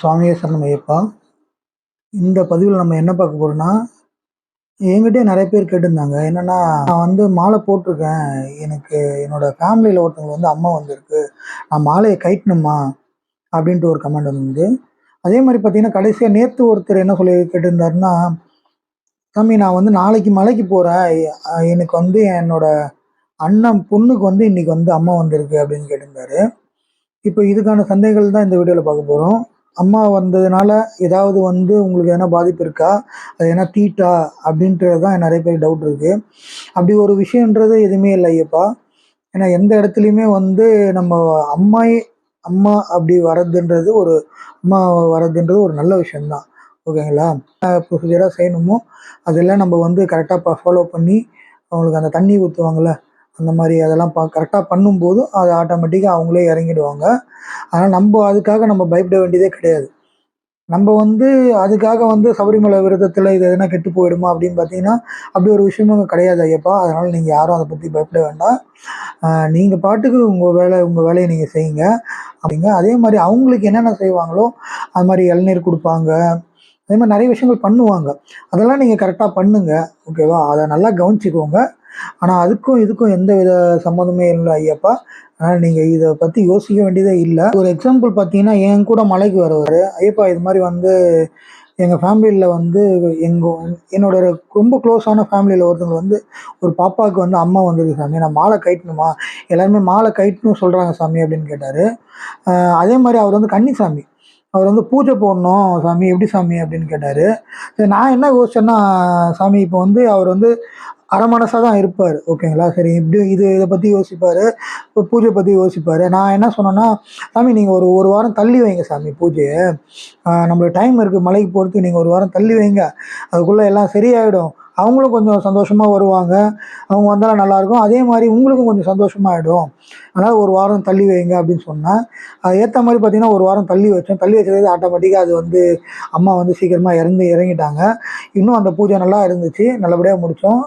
சுவாமியே சரணம் ஐயப்பா. இந்த பதிவில் நம்ம என்ன பார்க்க போகிறோம்னா என்கிட்டயே நிறைய பேர் கேட்டிருந்தாங்க. என்னென்னா நான் வந்து மாலை போட்டிருக்கேன். எனக்கு என்னோட ஃபேமிலியில் ஒருத்தவங்க வந்து அம்மா வந்திருக்கு. நான் மாலையை கைட்டணுமா? அப்படின்ட்டு ஒரு கமெண்ட் வந்து அதே மாதிரி பார்த்தீங்கன்னா கடைசியாக நேற்று ஒருத்தர் என்ன சொல்லி கேட்டிருந்தாருன்னா தம்பி நான் வந்து நாளைக்கு மலைக்கு போகிறேன் எனக்கு வந்து என்னோட அண்ணன் பொண்ணுக்கு வந்து இன்னைக்கு வந்து அம்மா வந்திருக்கு. அப்படின்னு கேட்டிருந்தாரு. இப்போ இதுக்கான சந்தேகங்கள் தான் இந்த வீடியோவில் பார்க்க போகிறோம் அம்மா வந்ததுனால ஏதாவது வந்து உங்களுக்கு எதனா பாதிப்பு இருக்கா? அது என்ன தீட்டா? அப்படின்றது தான் நிறைய பேர் டவுட் இருக்குது அப்படி ஒரு விஷயன்றது எதுவுமே இல்லை ஐயப்பா. ஏன்னா எந்த இடத்துலையுமே வந்து நம்ம அம்மாயே அம்மா அப்படி வர்றதுன்றது ஒரு அம்மா வர்றதுன்றது ஒரு நல்ல விஷயம்தான். ஓகேங்களா? ப்ரொசீஜராக செய்யணுமோ அதெல்லாம் நம்ம வந்து கரெக்டாக ஃபாலோ பண்ணி அவங்களுக்கு அந்த தண்ணி ஊற்றுவாங்கள்ல அந்த மாதிரி அதெல்லாம் பா கரெக்டாக பண்ணும்போது அது ஆட்டோமேட்டிக்காக அவங்களே இறங்கிடுவாங்க. ஆனால் நம்ம அதுக்காக நம்ம பயப்பட வேண்டியதே கிடையாது. நம்ம வந்து அதுக்காக வந்து சபரிமலை விரதத்தில் இது எதனா கெட்டு போயிடுமா அப்படின்னு பார்த்தீங்கன்னா அப்படி ஒரு விஷயமும் கிடையாது ஐயப்பா. அதனால் நீங்கள் யாரும் அதை பற்றி பயப்பட வேண்டாம். நீங்கள் பாட்டுக்கு உங்கள் வேலை உங்கள் வேலையை நீங்கள் செய்யுங்க. அப்படிங்க அதே மாதிரி அவங்களுக்கு என்னென்ன செய்வாங்களோ அது மாதிரி இளநீர் கொடுப்பாங்க. அதே மாதிரி நிறைய விஷயங்கள் பண்ணுவாங்க. அதெல்லாம் நீங்கள் கரெக்டாக பண்ணுங்க. ஓகேவா அதை நல்லா கவனிச்சுக்கோங்க. ஆனால் அதுக்கும் இதுக்கும் எந்த வித சம்மந்தமே இல்லை ஐயப்பா. அதனால் நீங்கள் இதை பற்றி யோசிக்க வேண்டியதே இல்லை. ஒரு எக்ஸாம்பிள் பார்த்தீங்கன்னா என் கூட மலைக்கு வருவார். ஐயப்பா இது மாதிரி வந்து எங்கள் ஃபேமிலியில் வந்து எங்கள் என்னோட ரொம்ப க்ளோஸான ஃபேமிலியில் ஒருத்தவங்க வந்து ஒரு பாப்பாவுக்கு வந்து அம்மா வந்திருக்கு சாமி. நான் மாலை கட்டணுமா? எல்லாருமே மாலை கட்டணும் சொல்கிறாங்க சாமி அப்படின்னு கேட்டார். அதே மாதிரி அவர் வந்து கன்னிசாமி. அவர் வந்து பூஜை போடணும் சாமி எப்படி சாமி அப்படின்னு கேட்டார். சரி நான் என்ன யோசிச்சேன்னா சாமி இப்போ வந்து அவர் வந்து அரை மனசாக தான் இருப்பார் ஓகேங்களா? சரி இப்படி இது இதை பற்றி யோசிப்பார் இப்போ பூஜை பற்றி யோசிப்பார். நான் என்ன சொன்னேன்னா சாமி நீங்கள் ஒரு ஒரு வாரம் தள்ளி வைங்க சாமி பூஜையை. நம்மளுக்கு டைம் இருக்குது மலைக்கு போகிறதுக்கு நீங்கள் ஒரு வாரம் தள்ளி வைங்க. அதுக்குள்ளே எல்லாம் சரியாயிடும். அவங்களும் கொஞ்சம் சந்தோஷமாக வருவாங்க. அவங்க வந்தாலும் நல்லாயிருக்கும். அதே மாதிரி உங்களுக்கும் கொஞ்சம் சந்தோஷமாகிடும் அதனால் ஒரு வாரம் தள்ளி வைங்க அப்படின்னு சொன்னேன் அது ஏற்ற மாதிரி பார்த்தீங்கன்னா ஒரு வாரம் தள்ளி வச்சோம். தள்ளி வச்சது ஆட்டோமேட்டிக்காக அது வந்து அம்மா வந்து சீக்கிரமாக இறந்து இறங்கிட்டாங்க. இன்னும் அந்த பூஜை நல்லா இருந்துச்சு. நல்லபடியாக முடித்தோம்